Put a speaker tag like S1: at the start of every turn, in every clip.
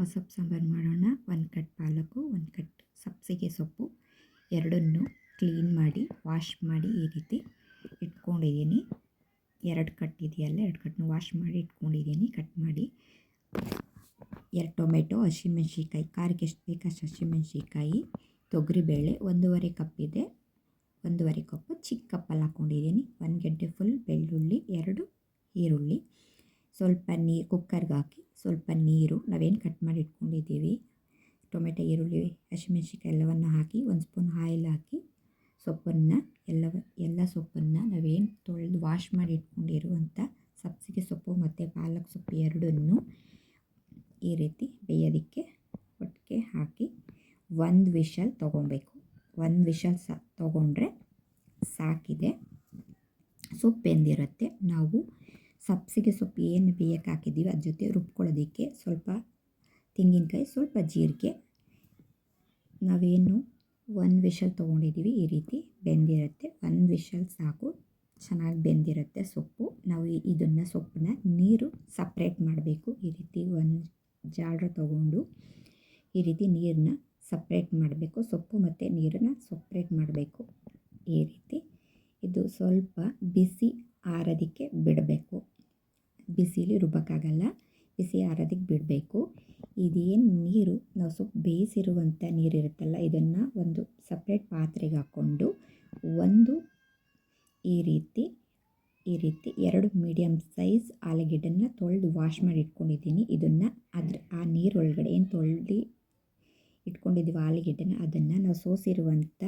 S1: ಮಸೊಪ್ಪು ಸಾಂಬಾರು ಮಾಡೋಣ. ಒಂದು ಕಟ್ ಪಾಲಕು, ಒಂದು ಕಟ್ ಸಬ್ಸಿಗೆ ಸೊಪ್ಪು. ಎರಡನ್ನು ಕ್ಲೀನ್ ಮಾಡಿ ವಾಶ್ ಮಾಡಿ ಈ ರೀತಿ ಇಟ್ಕೊಂಡಿದ್ದೀನಿ. ಎರಡು ಕಟ್ ಇದೆಯಲ್ಲ, ಎರಡು ಕಟ್ನು ವಾಶ್ ಮಾಡಿ ಇಟ್ಕೊಂಡಿದ್ದೀನಿ. ಕಟ್ ಮಾಡಿ. ಎರಡು ಟೊಮೆಟೊ ಹಸಿಮೆಣ್ಸಿಕಾಯಿ ಖಾರಕ್ಕೆ ಎಷ್ಟು ಬೇಕು ಅಷ್ಟು ಹಸಿಮೆಣ್ಸಿಕಾಯಿ ತೊಗರಿಬೇಳೆ ಒಂದೂವರೆ ಕಪ್ ಇದೆ. ಒಂದೂವರೆ ಕಪ್ಪು ಚಿಕ್ಕ ಕಪ್ಪಲ್ಲಿ ಹಾಕ್ಕೊಂಡಿದ್ದೀನಿ ಒಂದು ಗಡ್ಡೆ ಫುಲ್ ಬೆಳ್ಳುಳ್ಳಿ, ಎರಡು ಈರುಳ್ಳಿ. ಸ್ವಲ್ಪ ನೀರು, ಕುಕ್ಕರ್ಗೆ ಹಾಕಿ ಸ್ವಲ್ಪ ನೀರು ನಾವೇನು ಕಟ್ ಮಾಡಿ ಇಟ್ಕೊಂಡಿದ್ದೀವಿ. ಟೊಮೆಟೊ, ಈರುಳ್ಳಿ ಹಸಿಮೆಣ್ಸಿಕಾಯಿ ಎಲ್ಲವನ್ನು ಹಾಕಿ ಒಂದು ಸ್ಪೂನ್ ಆಯಿಲ್ ಹಾಕಿ ಸೊಪ್ಪನ್ನು ಎಲ್ಲ ಎಲ್ಲ ಸೊಪ್ಪನ್ನು ನಾವೇನು ತೊಳೆದು ವಾಶ್ ಮಾಡಿ ಇಟ್ಕೊಂಡಿರುವಂಥ ಸಬ್ಸಿಗೆ ಸೊಪ್ಪು ಮತ್ತು ಪಾಲಕ್ ಸೊಪ್ಪು ಎರಡನ್ನೂ ಈ ರೀತಿ ಬೇಯೋದಕ್ಕೆ ಒಟ್ಟಿಗೆ ಹಾಕಿ ಒಂದು ವಿಷಲ್ ತೊಗೊಬೇಕು. ಒಂದು ವಿಷಲ್ ಸಾ, ತೊಗೊಂಡ್ರೆ ಸಾಕಿದೆ. ಸೊಪ್ಪು ಎಂದಿರುತ್ತೆ? ನಾವು ಸಬ್ಸಿಗೆ ಸೊಪ್ಪು ಏನು ಬೇಯಕ್ಕೆ ಹಾಕಿದ್ದೀವಿ, ಅದ್ರ ಜೊತೆ ರುಬ್ಕೊಳ್ಳೋದಕ್ಕೆ ಸ್ವಲ್ಪ ತೆಂಗಿನಕಾಯಿ, ಸ್ವಲ್ಪ ಜೀರಿಗೆ. ನಾವೇನು ಒಂದು ವಿಷಲ್ ತೊಗೊಂಡಿದ್ದೀವಿ ಈ ರೀತಿ, ಬೆಂದಿರುತ್ತೆ. ಒಂದು ವಿಷಲ್ ಸಾಕು, ಚೆನ್ನಾಗಿ ಬೆಂದಿರುತ್ತೆ ಸೊಪ್ಪು. ನಾವು ಇದನ್ನು ಸೊಪ್ಪನ್ನ ನೀರು ಸಪ್ರೇಟ್ ಮಾಡಬೇಕು. ಈ ರೀತಿ ಒಂದು ಜಾಡ್ರ ತೊಗೊಂಡು ಈ ರೀತಿ ನೀರನ್ನ ಸಪ್ರೇಟ್ ಮಾಡಬೇಕು. ಸೊಪ್ಪು ಮತ್ತು ನೀರನ್ನ ಸಪ್ರೇಟ್ ಮಾಡಬೇಕು. ಈ ರೀತಿ. ಇದು ಸ್ವಲ್ಪ ಬಿಸಿ ಆರೋದಕ್ಕೆ ಬಿಡಬೇಕು. ಬಿಸಿಲಿ ರುಬ್ಬಕ್ಕಾಗಲ್ಲ. ಬಿಸಿ ಆರೋದಕ್ಕೆ ಬಿಡಬೇಕು. ಇದೇನು ನೀರು, ನಾವು ಸ್ವಲ್ಪ ಬೇಯಿಸಿರುವಂಥ ನೀರಿರುತ್ತಲ್ಲ, ಇದನ್ನು ಒಂದು ಸಪ್ರೇಟ್ ಪಾತ್ರೆಗೆ ಹಾಕ್ಕೊಂಡು ಒಂದು ಈ ರೀತಿ ಈ ರೀತಿ ಎರಡು ಮೀಡಿಯಮ್ ಸೈಜ್ ಆಲೂಗೆಡ್ಡೆನ ತೊಳೆದು ವಾಶ್ ಮಾಡಿ ಇಟ್ಕೊಂಡಿದ್ದೀನಿ. ಇದನ್ನು ಅದ್ರ, ಆ ನೀರೊಳಗಡೆ ಏನು ತೊಳೆದು ಇಟ್ಕೊಂಡಿದ್ದೀವಿ ಆಲೂಗೆಡ್ಡೆನ, ಅದನ್ನು ನಾವು ಸೋಸಿರುವಂಥ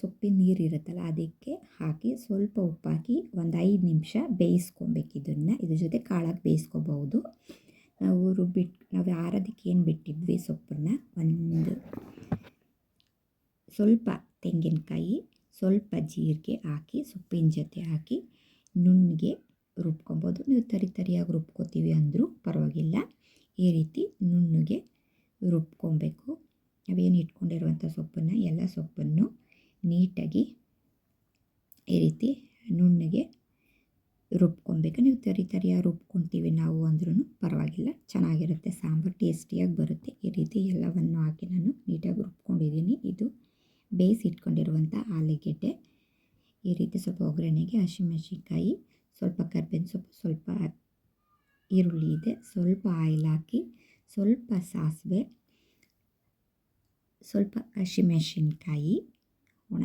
S1: ಸೊಪ್ಪಿನ ನೀರು ಇರುತ್ತಲ್ಲ, ಅದಕ್ಕೆ ಹಾಕಿ ಸ್ವಲ್ಪ ಉಪ್ಪಾಕಿ ಒಂದು ಐದು ನಿಮಿಷ ಬೇಯಿಸ್ಕೊಬೇಕು ಇದನ್ನು. ಇದ್ರ ಜೊತೆ ಕಾಳಾಗಿ ಬೇಯಿಸ್ಕೋಬಹುದು. ನಾವು ರುಬ್ಬಿಟ್ಟು ನಾವು ಆರೋದಕ್ಕೆ ಏನು ಬಿಟ್ಟಿದ್ವಿ ಸೊಪ್ಪನ್ನು? ಒಂದು ಸ್ವಲ್ಪ ತೆಂಗಿನಕಾಯಿ, ಸ್ವಲ್ಪ ಜೀರಿಗೆ ಹಾಕಿ, ಸೊಪ್ಪಿನ ಜೊತೆ ಹಾಕಿ ನುಣ್ಣಗೆ ರುಬ್ಕೊಬೋದು ನೀವು ತರಿ ತರಿಯಾಗಿ ರುಬ್ಕೋತೀವಿ ಅಂದರೂ ಪರವಾಗಿಲ್ಲ. ಈ ರೀತಿ ನುಣ್ಣಗೆ ರುಬ್ಕೊಬೇಕು. ನಾವೇನು ಇಟ್ಕೊಂಡಿರುವಂಥ ಸೊಪ್ಪನ್ನು, ಎಲ್ಲ ಸೊಪ್ಪನ್ನು ನೀಟಾಗಿ ಈ ರೀತಿ ನುಣ್ಣಗೆ ರುಬ್ಕೊಬೇಕು. ನೀವು ತರಿ ತರಿಯಾಗಿ ರುಬ್ಕೊತೀವಿ ನಾವು ಅಂದ್ರೂ ಪರವಾಗಿಲ್ಲ. ಚೆನ್ನಾಗಿರುತ್ತೆ ಸಾಂಬಾರು, ಟೇಸ್ಟಿಯಾಗಿ ಬರುತ್ತೆ. ಈ ರೀತಿ ಎಲ್ಲವನ್ನು ಹಾಕಿ ನಾನು ನೀಟಾಗಿ ರುಬ್ಕೊಂಡಿದ್ದೀನಿ. ಇದು ಬೇಯಿಸಿಟ್ಕೊಂಡಿರುವಂಥ ಆಲೂಗೆಡ್ಡೆ. ಈ ರೀತಿ ಸ್ವಲ್ಪ ಒಗ್ಗರಣೆಗೆ ಹಸಿಮೆಣಸಿನ್ಕಾಯಿ, ಸ್ವಲ್ಪ ಕರ್ಬೇವಿನ ಸೊಪ್ಪು, ಸ್ವಲ್ಪ ಈರುಳ್ಳಿ ಇದೆ. ಸ್ವಲ್ಪ ಆಯಿಲ್ ಹಾಕಿ, ಸ್ವಲ್ಪ ಸಾಸಿವೆ, ಸ್ವಲ್ಪ ಹಸಿಮೆಣ್ಸಿನ್ಕಾಯಿ ಒಣ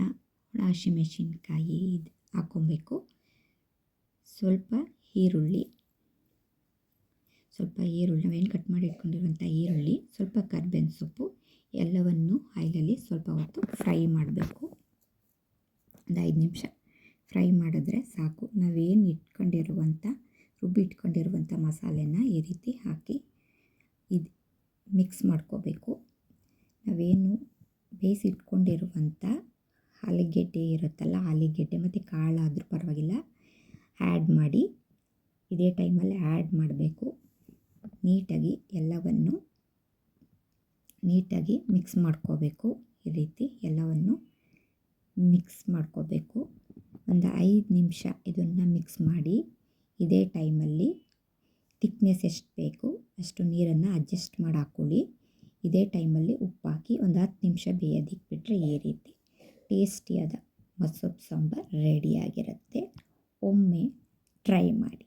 S1: ಒಣ ಹಸಿಮೆಣ್ಸಿನ್ಕಾಯಿ ಇದು ಹಾಕ್ಕೊಬೇಕು ಸ್ವಲ್ಪ ಈರುಳ್ಳಿ ಸ್ವಲ್ಪ ಈರುಳ್ಳಿ, ನಾವೇನು ಕಟ್ ಮಾಡಿ ಇಟ್ಕೊಂಡಿರುವಂಥ ಈರುಳ್ಳಿ, ಸ್ವಲ್ಪ ಕರ್ಬೇವಿನ ಸೊಪ್ಪು, ಎಲ್ಲವನ್ನು ಆಯಿಲಲ್ಲಿ ಸ್ವಲ್ಪ ಹೊತ್ತು ಫ್ರೈ ಮಾಡಬೇಕು. ಒಂದು ಐದು ನಿಮಿಷ ಫ್ರೈ ಮಾಡಿದ್ರೆ ಸಾಕು. ನಾವೇನು ಇಟ್ಕೊಂಡಿರುವಂಥ, ರುಬ್ಬಿ ಇಟ್ಕೊಂಡಿರುವಂಥ ಮಸಾಲೆನ ಈ ರೀತಿ ಹಾಕಿ ಇದು ಮಿಕ್ಸ್ ಮಾಡ್ಕೋಬೇಕು. ನಾವೇನು ಬೇಯಿಸಿಟ್ಕೊಂಡಿರುವಂಥ ಆಲೂಗೆಡ್ಡೆ ಇರುತ್ತಲ್ಲ, ಆಲೂಗೆಡ್ಡೆ ಮತ್ತು ಕಾಳಾದರೂ ಪರವಾಗಿಲ್ಲ. ಆ್ಯಡ್ ಮಾಡಿ, ಇದೇ ಟೈಮಲ್ಲಿ ಆ್ಯಡ್ ಮಾಡಬೇಕು. ನೀಟಾಗಿ ಎಲ್ಲವನ್ನು ನೀಟಾಗಿ ಮಿಕ್ಸ್ ಮಾಡ್ಕೋಬೇಕು. ಈ ರೀತಿ ಎಲ್ಲವನ್ನು ಮಿಕ್ಸ್ ಮಾಡ್ಕೋಬೇಕು. ಒಂದು ಐದು ನಿಮಿಷ ಇದನ್ನು ಮಿಕ್ಸ್ ಮಾಡಿ, ಇದೇ ಟೈಮಲ್ಲಿ ತಿಕ್ನೆಸ್ ಎಷ್ಟು ಬೇಕು ಅಷ್ಟು ನೀರನ್ನು ಅಡ್ಜಸ್ಟ್ ಮಾಡಿ ಹಾಕ್ಕೊಳ್ಳಿ ಇದೇ ಟೈಮಲ್ಲಿ ಉಪ್ಪು ಹಾಕಿ ಒಂದು ಹತ್ತು ನಿಮಿಷ ಬೇಯೋದಿಕ್ಬಿಟ್ರೆ ಈ ರೀತಿ ಟೇಸ್ಟಿಯಾದ ಮಸೊಪ್ಪು ಸಾಂಬಾರು ರೆಡಿಯಾಗಿರುತ್ತೆ ಒಮ್ಮೆ ಟ್ರೈ ಮಾಡಿ.